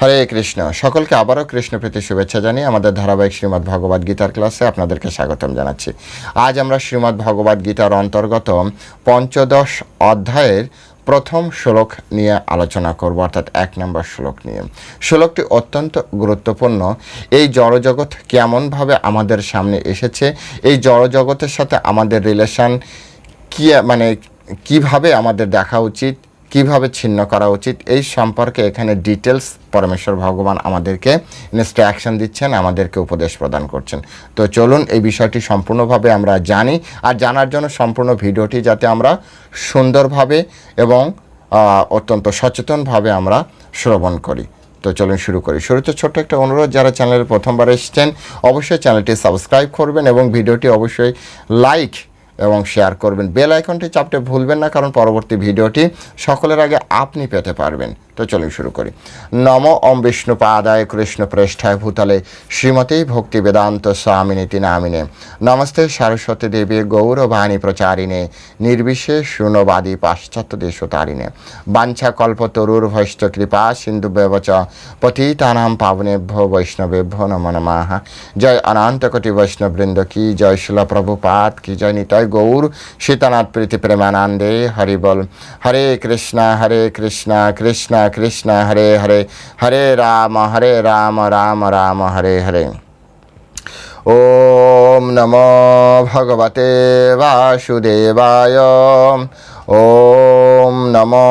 হরে কৃষ্ণ। সকলকে আবারও কৃষ্ণ প্রীতি শুভেচ্ছা জানিয়ে আমাদের ধারাবাহিক শ্রীমদ্ ভগবদ গীতার ক্লাসে আপনাদেরকে স্বাগতম জানাচ্ছি। আজ আমরা শ্রীমদ্ ভগবদ গীতার অন্তর্গত পঞ্চদশ অধ্যায়ের প্রথম শ্লোক নিয়ে আলোচনা করব, অর্থাৎ এক নম্বর শ্লোক নিয়ে। শ্লোকটি অত্যন্ত গুরুত্বপূর্ণ। এই জড়জগৎ কেমনভাবে আমাদের সামনে এসেছে? এই জড়জগতের সাথে আমাদের রিলেশন কী মানে কীভাবে আমাদের দেখা উচিত? কীভাবে ছিন্ন করা উচিত, এই সম্পর্কে এখানে ডিটেলস পরমেশ্বর ভগবান আমাদেরকে ইনস্ট্রাকশন দিচ্ছেন, আমাদেরকে উপদেশ প্রদান করছেন। তো চলুন এই বিষয়টি সম্পূর্ণভাবে আমরা জানি আর জানার জন্য সম্পূর্ণ ভিডিওটি যাতে আমরা সুন্দরভাবে এবং অত্যন্ত সচেতনভাবে আমরা শ্রবণ করি। তো চলুন শুরু করি। শুরুতে ছোট্ট একটা অনুরোধ, যারা চ্যানেলে প্রথমবার এসেছেন, অবশ্যই চ্যানেলটি সাবস্ক্রাইব করবেন এবং ভিডিওটি অবশ্যই লাইক এবং শেয়ার করবেন। বেল আইকনটি চাপতে ভুলবেন না, কারণ পরবর্তী ভিডিওটি সকলের আগে আপনি পেতে পারবেন। তো চলুন শুরু করি। নম ওম বিষ্ণু পাদায় কৃষ্ণ প্রেষ্ঠায় ভূতলে শ্রীমতী ভক্তি বেদান্ত স্বামিনীতি নামিনে নমস্তে সরস্বতী দেবী গৌরবাণী প্রচারিণে, নির্বিশেষ শূন্যবাদী পাশ্চাত্য দেশ তারিণে বাঞ্ছা কল্প তরুর ভৈষ্ট কৃপা সিন্ধু ব্যবচ পতিতানাম পাবনেভ্য বৈষ্ণবেভ্য নম নমাহা জয় অনন্ত কোটি বৈষ্ণববৃন্দ কি জয় শিল প্রভুপাত, কি জয় নিতাই গৌর সীতানাথ প্রীতি প্রেমানন্দে হরি বল হরে কৃষ্ণ হরে কৃষ্ণ কৃষ্ণ কৃষ্ণ হরে হরে হরে রাম হরে রাম রাম রাম হরে হরে ॐ नमो भगवते वासुदेवाय ॐ नमो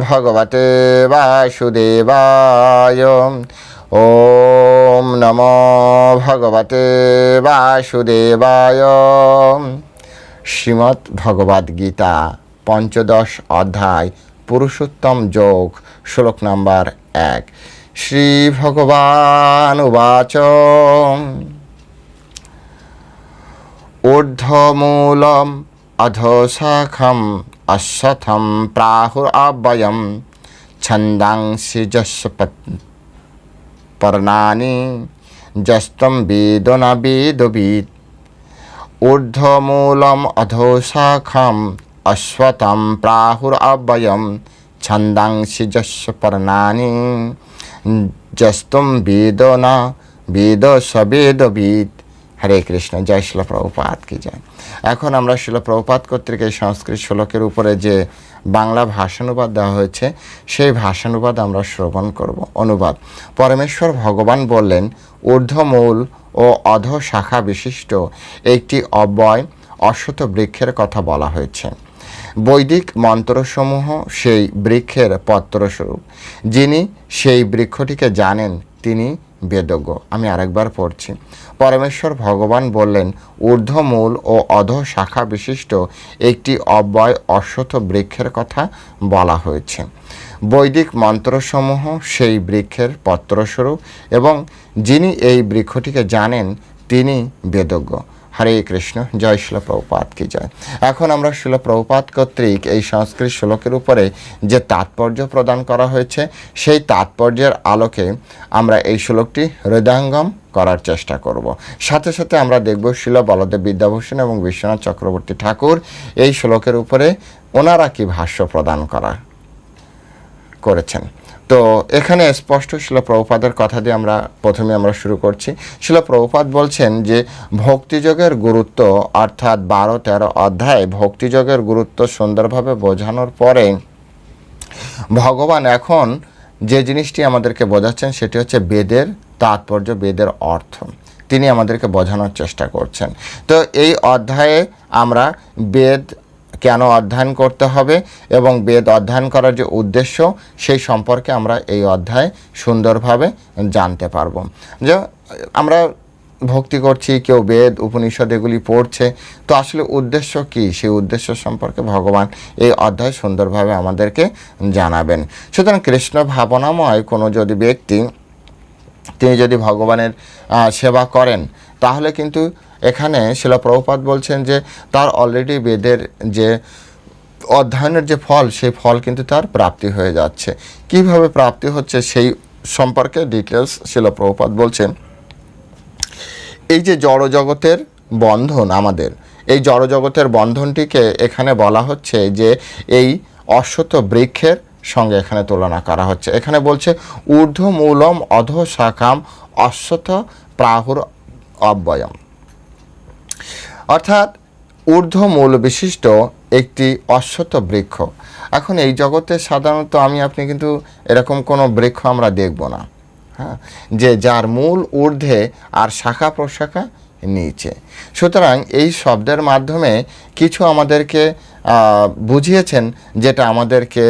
भगवते वासुदेवाय ॐ नमो भगवते वासुदेवाय শ্রীমৎ ভগবদ গীতা, পঞ্চদশ অধ্যায়, পুরুষোত্তম যোগ, শ্লোক নাম্বার এক। শ্রী ভগবান উবাচ ঊর্ধ্বমূলম অধোশাখম অশ্বথম প্রাহুরব্যয়ম ছন্দাংসি যশপত পর্ণানি, যস্তম বেদ না বেদবিদ ঊর্ধ্বমূলম অধোশাখম অশ্বতম প্রাহুরব্যয়ম ছন্দাংশি যশ পর্ণানি বেদ না বেদ সবেদবিদ হরে কৃষ্ণ জয় শিল প্রভুপাত কি জয় এখন আমরা শিল প্রভুপাত কর্তৃক এই সংস্কৃত শ্লোকের উপরে যে বাংলা ভাষানুবাদ দেওয়া হয়েছে, সেই ভাষানুবাদ আমরা শ্রবণ করব, অনুবাদ। পরমেশ্বর ভগবান বললেন, ঊর্ধ্বমূল ও অধ শাখা বিশিষ্ট একটি অব্যয় অশ্বত বৃক্ষের কথা বলা হয়েছে। বৈদিক মন্ত্রসমূহ সেই বৃক্ষের পত্রস্বরূপ। যিনি সেই বৃক্ষটিকে জানেন, তিনি বেদজ্ঞ। আমি আরেকবার পড়ছি। পরমেশ্বর ভগবান বললেন, ঊর্ধ্বমূল ও অধ শাখা বিশিষ্ট একটি অব্যয় অশ্বত বৃক্ষের কথা বলা হয়েছে। বৈদিক মন্ত্রসমূহ সেই বৃক্ষের পত্রস্বরূপ এবং যিনি এই বৃক্ষটিকে জানেন, তিনি বেদজ্ঞ। হরে কৃষ্ণ, জয় শিল প্রভুপাত কি জয়। এখন আমরা শিল প্রভুপাত কর্তৃক এই সংস্কৃত শ্লোকের উপরে যে তাৎপর্য প্রদান করা হয়েছে, সেই তাৎপর্যের আলোকে আমরা এই শ্লোকটি হৃদয়ঙ্গম করার চেষ্টা করব। সাথে সাথে আমরা দেখব শিল বলদেব বিদ্যাভূষণ এবং বিশ্বনাথ চক্রবর্তী ঠাকুর এই শ্লোকের উপরে ওনারা কি ভাষ্য প্রদান করা করেছেন। তো এখানে স্পষ্ট শিল প্রভুপাদের কথা দিয়ে আমরা প্রথমে আমরা শুরু করছি। শিল প্রভুপাদ বলছেন যে, ভক্তিযোগের গুরুত্ব অর্থাৎ বারো তেরো অধ্যায় ভক্তিযোগের গুরুত্ব সুন্দরভাবে বোঝানোর পরে ভগবান এখন যে জিনিসটি আমাদেরকে বোঝাচ্ছেন সেটি হচ্ছে বেদের তাৎপর্য, বেদের অর্থ। তিনি আমাদেরকে বোঝানোর চেষ্টা করছেন। তো এই অধ্যায়ে আমরা বেদ কেন অধ্যয়ন করতে হবে এবং বেদ অধ্যয়ন করার যে উদ্দেশ্য, সেই সম্পর্কে আমরা এই অধ্যায়ে সুন্দরভাবে জানতে পারব। যে আমরা ভক্তি করছি, কেউ বেদ, উপনিষদ এগুলি পড়ছে, তো আসলে উদ্দেশ্য কি? সেই উদ্দেশ্য সম্পর্কে ভগবান এই অধ্যায় সুন্দরভাবে আমাদেরকে জানাবেন। সুতরাং কৃষ্ণ ভাবনাময় কোনো যদি ব্যক্তি, তিনি যদি ভগবানের সেবা করেন, তাহলে কিন্তু এখানে শিলা প্রভুপাত বলছেন যে তার অলরেডি বেদের যে অধ্যয়নের যে ফল, সেই ফল কিন্তু তার প্রাপ্তি হয়ে যাচ্ছে। কীভাবে প্রাপ্তি হচ্ছে সেই সম্পর্কে ডিটেলস শিলা প্রভুপাত বলছেন। এই যে জড়জগতের বন্ধন আমাদের, এই জড়জগতের বন্ধনটিকে এখানে বলা হচ্ছে যে এই অশ্বত বৃক্ষের সঙ্গে এখানে তুলনা করা হচ্ছে। এখানে বলছে ঊর্ধ্ব মূলম অধ শাখাম অশ্বথ প্রাহুর অব্যয়ম। অর্থাৎ ঊর্ধ্ব মূল বিশিষ্ট একটি অশ্বত বৃক্ষ। এখন এই জগতে সাধারণত আমি, আপনি কিন্তু এরকম কোনো বৃক্ষ আমরা দেখব না হ্যাঁ? যে যার মূল ঊর্ধ্বে আর শাখা প্রশাখা নিচে। সুতরাং এই শব্দের মাধ্যমে কিছু আমাদেরকে বুঝিয়েছেন যেটা আমাদেরকে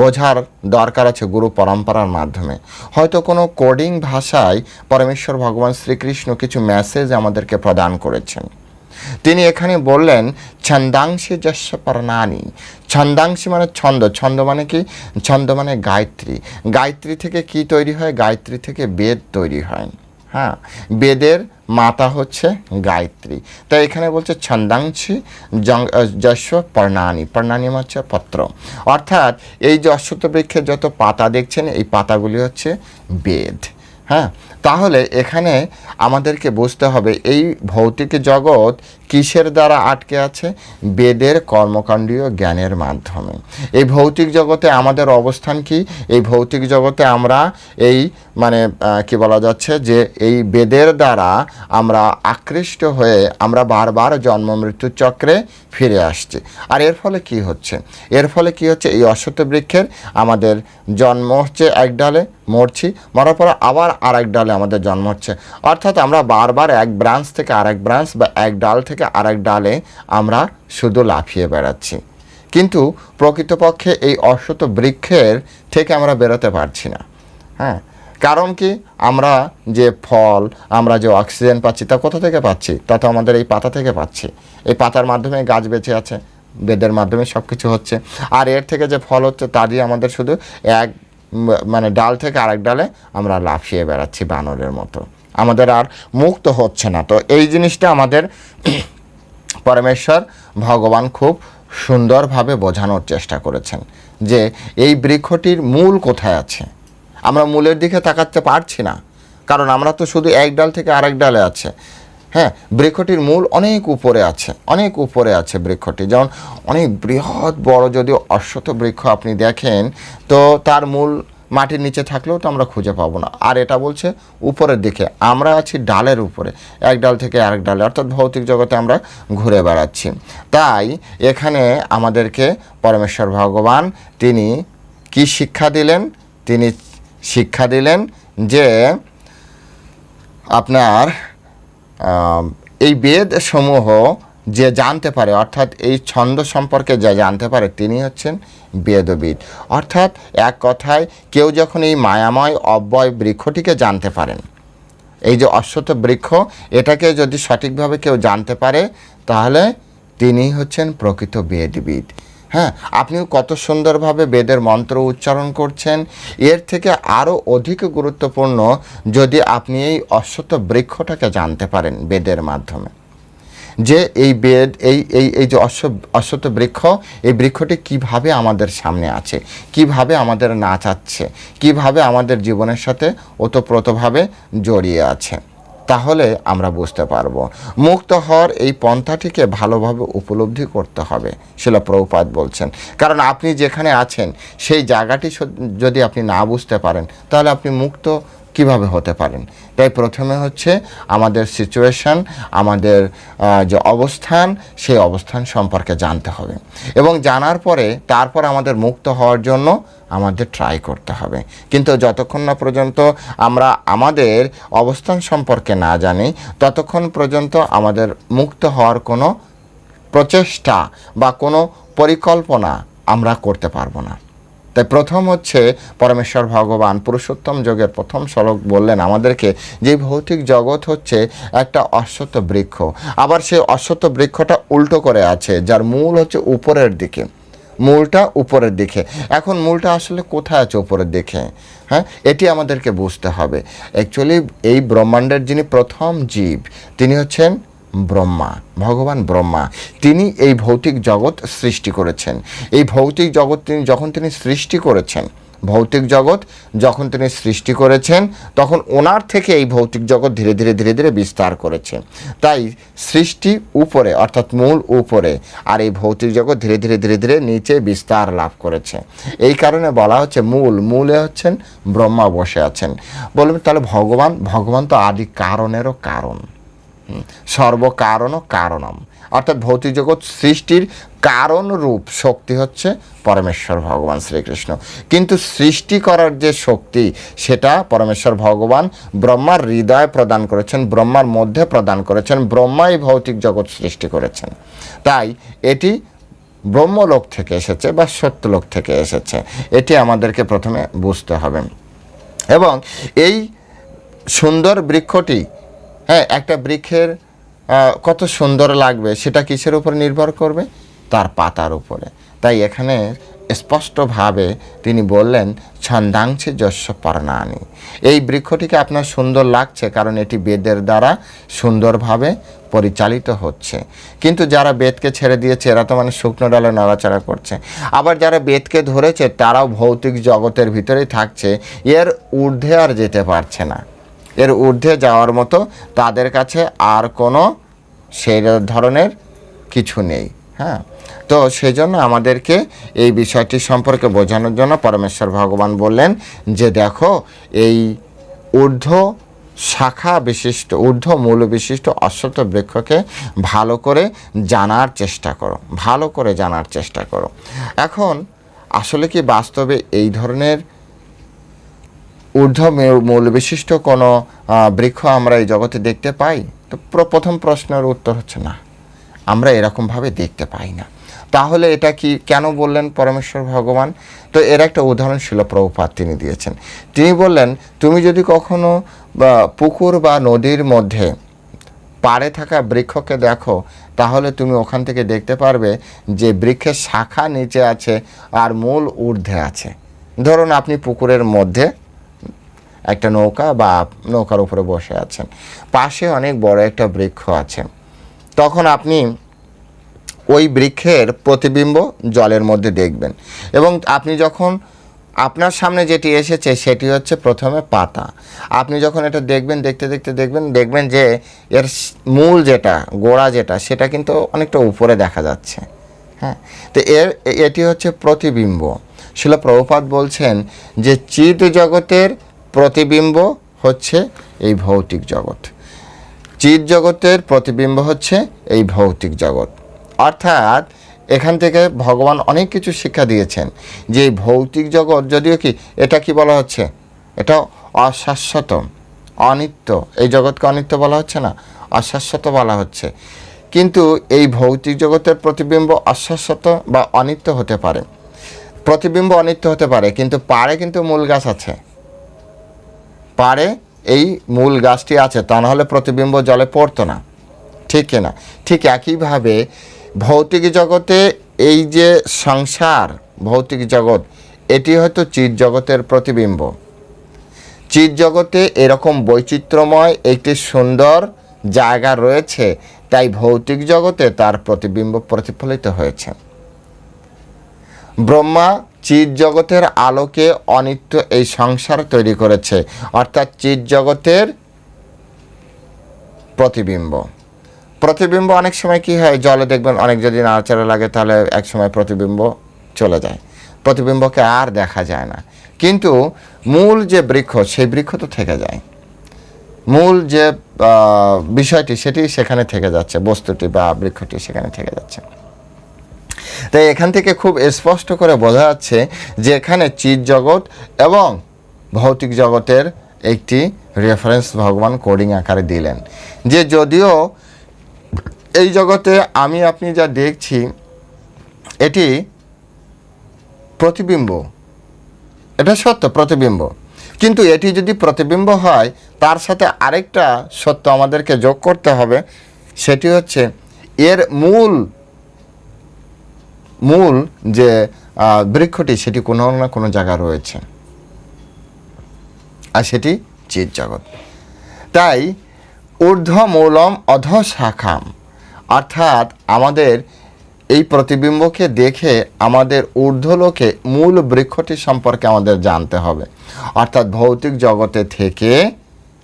বোঝার দরকার আছে গুরু পরম্পরার মাধ্যমে। হয়তো কোনো কোডিং ভাষায় পরমেশ্বর ভগবান শ্রীকৃষ্ণ কিছু মেসেজ আমাদেরকে প্রদান করেছেন। তিনি এখানে বললেন, ছন্দাংশী যস্য পর্ণানি। ছন্দাংশী মানে ছন্দ ছন্দ মানে কি? ছন্দ মানে গায়ত্রী। গায়ত্রী থেকে কি তৈরি হয়? গায়ত্রী থেকে বেদ তৈরি হয়। হ্যাঁ বেদের মাতা হচ্ছে গায়ত্রী। তাই এখানে বলছে ছন্দাংশী যস্য পর্ণানি। পর্ণানি মানে হচ্ছে পত্র। অর্থাৎ এই যে বৃক্ষের যত পাতা দেখছেন, এই পাতাগুলি হচ্ছে বেদ। হ্যাঁ তাহলে এখানে আমাদেরকে বুঝতে হবে এই ভৌতিক জগৎ কিসের দ্বারা আটকে আছে? বেদের কর্মকাণ্ডীয় জ্ঞানের মাধ্যমে। এই ভৌতিক জগতে আমাদের অবস্থান কি? এই ভৌতিক জগতে আমরা এই মানে কি বলা যাচ্ছে যে এই বেদের দ্বারা আমরা আকৃষ্ট হয়ে আমরা বারবার জন্ম মৃত্যুর চক্রে ফিরে আসছি। আর এর ফলে কি হচ্ছে? এর ফলে কি হচ্ছে? এই অশ্বত্থ বৃক্ষের আমাদের জন্ম হচ্ছে এক ডালে মরছি, মরার পরে আবার আর এক ডালে আমাদের জন্ম হচ্ছে। অর্থাৎ আমরা বারবার এক ব্রাঞ্চ থেকে আরেক ব্রাঞ্চ বা এক ডাল থেকে আরেক ডালে আমরা শুধু লাফিয়ে বেড়াচ্ছি। কিন্তু প্রকৃতপক্ষে এই অশ্বত বৃক্ষের থেকে আমরা বেরোতে পারছি না। হ্যাঁ কারণ কি? আমরা যে ফল, আমরা যে অক্সিজেন পাচ্ছি, তা কোথা থেকে পাচ্ছি? তা তো আমাদের এই পাতা থেকে পাচ্ছি। এই পাতার মাধ্যমে গাছ বেঁচে আছে, বেদের মাধ্যমে সব কিছু হচ্ছে। আর এর থেকে যে ফল হচ্ছে, তা দিয়ে আমাদের শুধু এক মানে ডাল থেকে আরেক ডালে আমরা লাফিয়ে বেড়াচ্ছি বানরের মতো। আমাদের আর মুক্ত হচ্ছে না। তো এই জিনিসটা আমাদের পরমেশ্বর ভগবান খুব সুন্দরভাবে বোঝানোর চেষ্টা করেছেন যে এই বৃক্ষটির মূল কোথায় আছে। আমরা মূলের দিকে তাকাতে পারছি না। কারণ আমরা তো শুধু এক ডাল থেকে আরেক ডালে আছে। হ্যাঁ বৃক্ষটির মূল অনেক উপরে আছে, অনেক উপরে আছে বৃক্ষটি। যেমন অনেক বৃহৎ বড় যদি অশ্বত বৃক্ষ আপনি দেখেন, তো তার মূল মাটির নিচে থাকলেও তো আমরা খুঁজে পাবো না। আর এটা বলছে উপরের দিকে, আমরা আছি ডালের উপরে, এক ডাল থেকে আরেক ডালে, অর্থাৎ ভৌতিক জগতে আমরা ঘুরে বেড়াচ্ছি। তাই এখানে আমাদেরকে পরমেশ্বর ভগবান, তিনি কি শিক্ষা দিলেন? তিনি শিক্ষা দিলেন যে আপনার এই বেদ সমূহ যে জানতে পারে, অর্থাৎ এই ছন্দ সম্পর্কে যে জানতে পারে, তিনি হচ্ছেন বেদবিদ। অর্থাৎ এক কথায় কেউ যখন এই মায়াময় অব্যয় বৃক্ষটিকে জানতে পারেন, এই যে অশ্বত বৃক্ষ, এটাকে যদি সঠিকভাবে কেউ জানতে পারে, তাহলে তিনি হচ্ছেন প্রকৃত বেদবিদ। হ্যাঁ আপনিও কত সুন্দরভাবে বেদের মন্ত্র উচ্চারণ করছেন। এর থেকে আরও অধিক গুরুত্বপূর্ণ যদি আপনি এই অশ্বত বৃক্ষটাকে জানতে পারেন বেদের মাধ্যমে। যে এই বেদ, এই এই এই যে অশ্ব অশ্বত বৃক্ষ, এই বৃক্ষটি কীভাবে আমাদের সামনে আছে, কীভাবে আমাদের নাচাচ্ছে, কীভাবে আমাদের জীবনের সাথে ওতপ্রোতভাবে জড়িয়ে আছে। তাহলে আমরা বুঝতে পারব। মুক্ত হওয়ার এই পন্থাটিকে ভালোভাবে উপলব্ধি করতে হবে, শিলা প্রভুপাত বলছেন। কারণ আপনি যেখানে আছেন, সেই জায়গাটি যদি আপনি না বুঝতে পারেন, তাহলে আপনি মুক্ত কীভাবে হতে পারেন? তাই প্রথমে হচ্ছে আমাদের সিচুয়েশন আমাদের যে অবস্থান, সেই অবস্থান সম্পর্কে জানতে হবে। এবং জানার পরে তারপর আমাদের মুক্ত হওয়ার জন্য আমাদের ট্রাই করতে হবে। কিন্তু যতক্ষণ না পর্যন্ত আমরা আমাদের অবস্থান সম্পর্কে না জানি, ততক্ষণ পর্যন্ত আমাদের মুক্ত হওয়ার কোনো প্রচেষ্টা বা কোনো পরিকল্পনা আমরা করতে পারব না। তাই প্রথম হচ্ছে পরমেশ্বর ভগবান পুরুষোত্তম যোগের প্রথম শ্লোক বললেন, আমাদেরকে যে ভৌতিক জগৎ হচ্ছে একটা অশ্বত্থ বৃক্ষ। আবার সেই অশ্বত্থ বৃক্ষটা উল্টো করে আছে, যার মূল হচ্ছে উপরের দিকে। মূলটা উপরের দিকে। এখন মূলটা আসলে কোথায় আছে উপরের দিকে? হ্যাঁ এটি আমাদেরকে বুঝতে হবে। অ্যাকচুয়ালি এই ব্রহ্মাণ্ডের যিনি প্রথম জীব, তিনি হচ্ছেন ব্রহ্মা, ভগবান ব্রহ্মা। তিনি এই ভৌতিক জগৎ সৃষ্টি করেছেন। এই ভৌতিক জগৎ তিনি, যখন তিনি সৃষ্টি করেছেন ভৌতিক জগৎ যখন তিনি সৃষ্টি করেছেন তখন ওনার থেকে এই ভৌতিক জগৎ ধীরে ধীরে ধীরে ধীরে বিস্তার করেছে। তাই সৃষ্টি উপরে অর্থাৎ মূল উপরে আর এই ভৌতিক জগৎ ধীরে ধীরে ধীরে ধীরে নিচে বিস্তার লাভ করেছে। এই কারণে বলা হচ্ছে মূল মূলে হচ্ছেন ব্রহ্মা বসে আছেন। বলবেন তাহলে ভগবান ভগবান তো আদি কারণেরও কারণ। হুম, সর্বকারণ কারণম। অর্থাৎ ভৌতিক জগৎ সৃষ্টির কারণ রূপ শক্তি হচ্ছে পরমেশ্বর ভগবান শ্রীকৃষ্ণ। কিন্তু সৃষ্টি করার যে শক্তি, সেটা পরমেশ্বর ভগবান ব্রহ্মার হৃদয় প্রদান করেছেন, ব্রহ্মার মধ্যে প্রদান করেছেন, ব্রহ্মাই ভৌতিক জগৎ সৃষ্টি করেছেন। তাই এটি ব্রহ্মলোক থেকে এসেছে বা সত্যলোক থেকে এসেছে, এটি আমাদেরকে প্রথমে বুঝতে হবে। এবং এই সুন্দর বৃক্ষটি হ্যাঁ একটা বৃক্ষের কত সুন্দর লাগবে, সেটা কিসের উপর নির্ভর করবে? তার পাতার উপরে। তাই এখানে স্পষ্টভাবে তিনি বললেন, ছন্দাংশে যস্য পর্ণানি এই বৃক্ষটিকে আপনার সুন্দর লাগছে কারণ এটি বেদের দ্বারা সুন্দরভাবে পরিচালিত হচ্ছে। কিন্তু যারা বেদকে ছেড়ে দিয়েছে, এরা তো মানে শুকনো ডালে নড়াচড়া করছে। আবার যারা বেদকে ধরেছে, তারাও ভৌতিক জগতের ভিতরেই থাকছে। এর ঊর্ধ্বে আর যেতে পারছে না। এর ঊর্ধ্বে যাওয়ার মতো তাদের কাছে আর কোনো সেই ধরনের কিছু নেই। হ্যাঁ? তো সেই জন্য আমাদেরকে এই বিষয়টি সম্পর্কে বোঝানোর জন্য পরমেশ্বর ভগবান বললেন যে দেখো, এই ঊর্ধ্ব শাখা বিশিষ্ট, ঊর্ধ্ব মূল বিশিষ্ট অশ্বত্থ বৃক্ষকে ভালো করে জানার চেষ্টা করো, ভালো করে জানার চেষ্টা করো। এখন, আসলে কি বাস্তবে এই ধরনের ঊর্ধ্ব মূল বিশিষ্ট কোনো বৃক্ষ আমরা এই জগতে দেখতে পাই? তো প্র- প্রথম প্রশ্নের উত্তর হচ্ছে না। আমরা এরকমভাবে দেখতে পাই না। তাহলে এটা কি কেন বললেন পরমেশ্বর ভগবান? তো এর একটা উদাহরণ ছিল প্রভুপাত তিনি দিয়েছেন। তিনি বললেন, তুমি যদি কখনো পুকুর বা নদীর মধ্যে পাড়ে থাকা বৃক্ষকে দেখো, তাহলে তুমি ওখান থেকে দেখতে পারবে যে বৃক্ষের শাখা নিচে আছে আর মূল ঊর্ধ্বে আছে। ধরুন আপনি পুকুরের মধ্যে একটা নৌকা বা নৌকার উপরে বসে আছেন। পাশে অনেক বড় একটা বৃক্ষ আছে। তখন আপনি ওই বৃক্ষের প্রতিবিম্ব জলের মধ্যে দেখবেন। এবং আপনি যখন আপনার সামনে যেটি এসেছে সেটি হচ্ছে প্রথমে পাতা। আপনি যখন এটা দেখবেন, দেখতে দেখতে, দেখবেন দেখবেন যে এর মূল যেটা, গোড়া যেটা, সেটা কিন্তু অনেকটা উপরে দেখা যাচ্ছে। হ্যাঁ? তো এর, এটি হচ্ছে প্রতিবিম্ব। শিল প্রভুপাত বলছেন যে চিত জগতের প্রতিবিম্ব হচ্ছে এই ভৌতিক জগৎ। চিত জগতের প্রতিবিম্ব হচ্ছে এই ভৌতিক জগৎ। অর্থাৎ এখান থেকে ভগবান অনেক কিছু শিক্ষা দিয়েছেন। যে ভৌতিক জগৎ যদিও কি, এটা কি বলা হচ্ছে? এটা অশাশ্বত অনিত্য। এই জগৎকে অনিত্য বলা হচ্ছে না, অশাশ্বত বলা হচ্ছে। কিন্তু এই ভৌতিক জগতের প্রতিবিম্ব অশাশ্বত বা অনিত্য হতে পারে। প্রতিবিম্ব অনিত্য হতে পারে, কিন্তু পাড়ে কিন্তু মূল গাছ আছে। পাড়ে এই মূল গাছটি আছে, তা নাহলে প্রতিবিম্ব জলে পড়তো না। ঠিক কিনা ঠিক একইভাবে ভৌতিক জগতে এই যে সংসার, ভৌতিক জগৎ, এটি হয়তো চিৎ জগতের প্রতিবিম্ব। চিৎ জগতে এরকম বৈচিত্র্যময় একটি সুন্দর জায়গা রয়েছে, তাই ভৌতিক জগতে তার প্রতিবিম্ব প্রতিফলিত হয়েছে। ব্রহ্মা চিৎ জগতের আলোকে অনিত্য এই সংসার তৈরি করেছে, অর্থাৎ চিৎ জগতের প্রতিবিম্ব। প্রতিবিম্ব অনেক সময় কি হয়, জলে দেখবেন অনেক যদি নাড়াচাড়া লাগে তাহলে এক সময় প্রতিবিম্ব চলে যায়। প্রতিবিম্বকে আর দেখা যায় না। কিন্তু মূল যে বৃক্ষ, সেই বৃক্ষ তো থেকে যায়। মূল যে বিষয়টি সেটি সেখানে থেকে যাচ্ছে, বস্তুটি বা বৃক্ষটি সেখানে থেকে যাচ্ছে। তাই এখান থেকে খুব স্পষ্ট করে বোঝা যাচ্ছে যে এখানে চিৎ জগৎ এবং ভৌতিক জগতের একটি রেফারেন্স ভগবান কোডিং আকারে দিলেন। যে যদিও এই জগতে আমি, আপনি যা দেখছি, এটি প্রতিবিম্ব। এটা সত্য, প্রতিবিম্ব। কিন্তু এটি যদি প্রতিবিম্ব হয়, তার সাথে আরেকটা সত্য আমাদেরকে যোগ করতে হবে, সেটি হচ্ছে এর মূল মূল যে বৃক্ষটি, সেটি কোনো না কোনো জায়গা রয়েছে। আর সেটি চিৎ জগৎ তাই ঊর্ধ্ব মূলম অধ শাখাম অর্থাৎ আমাদের এই প্রতিবিম্বকে দেখে আমাদের ঊর্ধ্বলোকে মূল বৃক্ষটি সম্পর্কে আমাদের জানতে হবে। অর্থাৎ ভৌতিক জগতে থেকে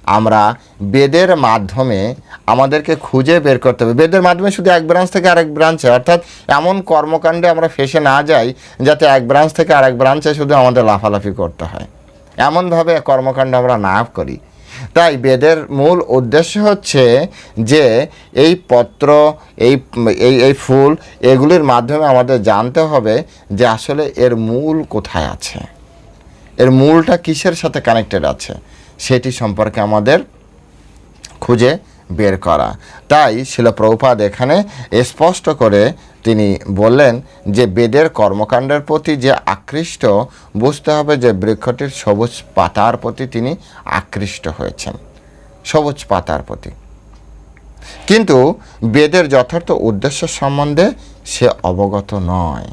আমরা বেদের মাধ্যমে আমাদেরকে খুঁজে বের করতে হবে। বেদের মাধ্যমে শুধু এক ব্রাঞ্চ থেকে আরেক ব্রাঞ্চে অর্থাৎ এমন কর্মকাণ্ডে আমরা ফেসে না যাই যাতে এক ব্রাঞ্চ থেকে আরেক ব্রাঞ্চে শুধু আমাদের লাফালাফি করতে হয়। এমনভাবে কর্মকাণ্ড আমরা না করি। তাই বেদের মূল উদ্দেশ্য হচ্ছে যে এই পত্র, এই এই ফুল এগুলির মাধ্যমে আমাদের জানতে হবে যে আসলে এর মূল কোথায় আছে। এর মূলটা কিসের সাথে কানেক্টেড আছে? সেটি সম্পর্কে আমাদের খুঁজে বের করা। তাই শিল প্রভুপাদ এখানে স্পষ্ট করে তিনি বললেন যে বেদের কর্মকাণ্ডের প্রতি যে আকৃষ্ট, বুঝতে হবে যে বৃক্ষটির সবুজ পাতার প্রতি তিনি আকৃষ্ট হয়েছেন। সবুজ পাতার প্রতি। কিন্তু বেদের যথার্থ উদ্দেশ্য সম্বন্ধে সে অবগত নয়।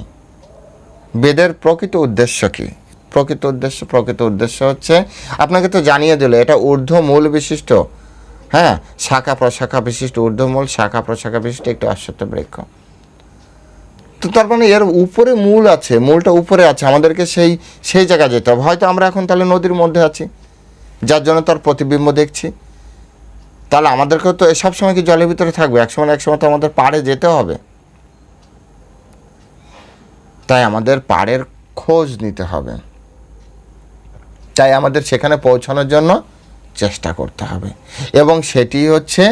বেদের প্রকৃত উদ্দেশ্য কি? প্রকৃত উদ্দেশ্য প্রকৃত উদ্দেশ্য হচ্ছে, আপনাকে তো জানিয়ে দিল, এটা ঊর্ধ্ব মূল বিশিষ্ট। হ্যাঁ শাখা প্রশাখা বিশিষ্ট ঊর্ধ্বমূল শাখা প্রশাখা বিশিষ্ট একটি অশ্বত্থ বৃক্ষ। তো তার মানে এর উপরে মূল আছে, মূলটা উপরে আছে, আমাদেরকে সেই সেই জায়গায় যেতে হবে। হয়তো আমরা এখন তাহলে নদীর মধ্যে আছি, যার জন্য তার প্রতিবিম্ব দেখছি। তাহলে আমাদেরকেও তো সব সময় কি জলের ভিতরে থাকবে? একসময় একসময় তো আমাদের পাড়ে যেতে হবে। তাই আমাদের পাড়ের খোঁজ নিতে হবে। তাই আমাদের সেখানে পৌঁছানোর জন্য চেষ্টা করতে হবে। এবং সেটি হচ্ছে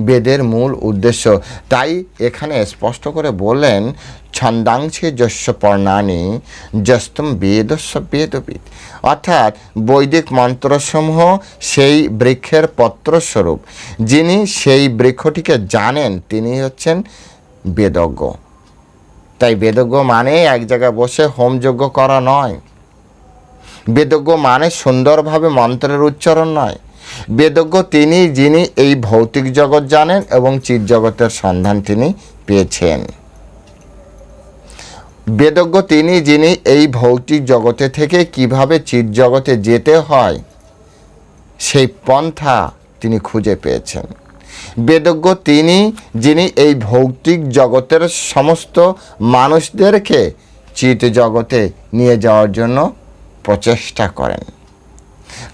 বেদের মূল উদ্দেশ্য। তাই এখানে স্পষ্ট করে বললেন, ছন্দাংশে যস্য পর্ণানি, যস্তম বেদস্য বেদবিদ। অর্থাৎ বৈদিক মন্ত্রসমূহ সেই বৃক্ষের পত্রস্বরূপ। যিনি সেই বৃক্ষটিকে জানেন, তিনি হচ্ছেন বেদজ্ঞ। তাই বেদজ্ঞ মানে এক জায়গায় বসে হোমযজ্ঞ করা নয়। বেদজ্ঞ মানে সুন্দরভাবে মন্ত্রের উচ্চারণ নয়। বেদজ্ঞ তিনি, যিনি এই ভৌতিক জগৎ জানেন এবং চিৎ জগতের সন্ধান তিনি পেয়েছেন। বেদজ্ঞ তিনি, যিনি এই ভৌতিক জগতে থেকে কীভাবে চিৎ জগতে যেতে হয়, সেই পন্থা তিনি খুঁজে পেয়েছেন। বেদজ্ঞ তিনি, যিনি এই ভৌতিক জগতের সমস্ত মানুষদেরকে চিত জগতে নিয়ে যাওয়ার জন্য প্রচেষ্টা করেন।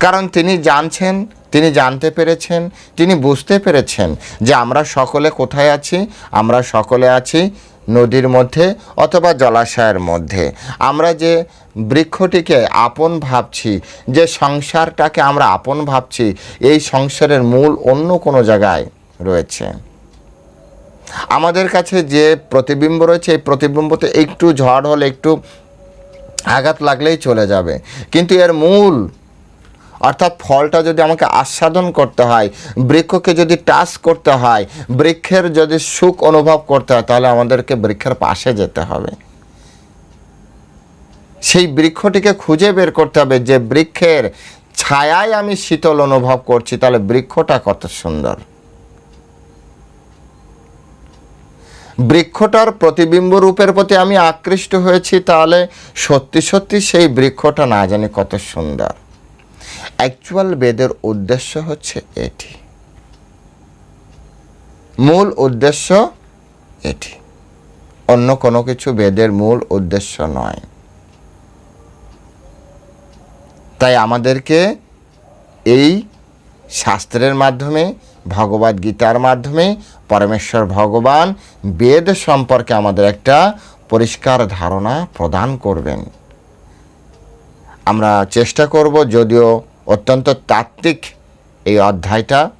কারণ তিনি জানছেন তিনি জানতে পেরেছেন, তিনি বুঝতে পেরেছেন যে আমরা সকলে কোথায় আছি, আমরা সকলে আছি নদীর মধ্যে অথবা জলাশয়ের মধ্যে। আমরা যে বৃক্ষটিকে আপন ভাবছি, যে সংসারটাকে আমরা আপন ভাবছি, এই সংসারের মূল অন্য কোনো জায়গায় রয়েছে। আমাদের কাছে যে প্রতিবিম্ব রয়েছে, এই প্রতিবিম্বতে একটু ঝড় হলে একটু আঘাত লাগলেই চলে যাবে। কিন্তু এর মূল অর্থাৎ ফলটা যদি আমাকে আস্বাদন করতে হয়, বৃক্ষকে যদি টাচ করতে হয়, বৃক্ষের যদি সুখ অনুভব করতে হয়, তাহলে আমাদেরকে বৃক্ষের পাশে যেতে হবে। সেই বৃক্ষটিকে খুঁজে বের করতে হবে যে বৃক্ষের ছায়ায় আমি শীতল অনুভব করছি, তাহলে বৃক্ষটা কত সুন্দর। বৃক্ষটার প্রতিবিম্ব রূপের প্রতি আমি আকৃষ্ট হয়েছি, তাহলে সত্যি সত্যি সেই বৃক্ষটা না জানি কত সুন্দর। অ্যাকচুয়াল বেদের উদ্দেশ্য হচ্ছে এটি। মূল উদ্দেশ্য এটি। অন্য কোনো কিছু বেদের মূল উদ্দেশ্য নয়। তাই আমাদেরকে এই শাস্ত্রের মাধ্যমে ভগবদ গীতার মাধ্যমে, পরমেশ্বর ভগবান বেদ সম্পর্কে আমাদের একটা পরিষ্কার ধারণা প্রদান করবেন। আমরা চেষ্টা করব যদিও অত্যন্ত তাত্ত্বিক এই অধ্যায়টা,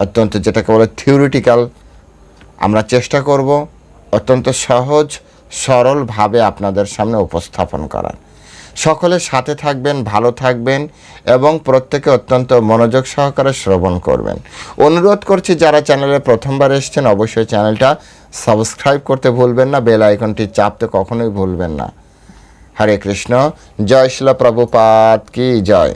অত্যন্ত যেটাকে বলে থিওরিটিক্যাল আমরা চেষ্টা করব অত্যন্ত সহজ, সরলভাবে আপনাদের সামনে উপস্থাপন করার। সকলের সাথে থাকবেন, ভালো থাকবেন এবং প্রত্যেকে অত্যন্ত মনোযোগ সহকারে শ্রবণ করবেন। অনুরোধ করছি, যারা চ্যানেলে প্রথমবার এসছেন, অবশ্যই চ্যানেলটা সাবস্ক্রাইব করতে ভুলবেন না, বেল আইকনটি চাপতে কখনোই ভুলবেন না। হরে কৃষ্ণ জয় শিল প্রভুপাত কি জয়।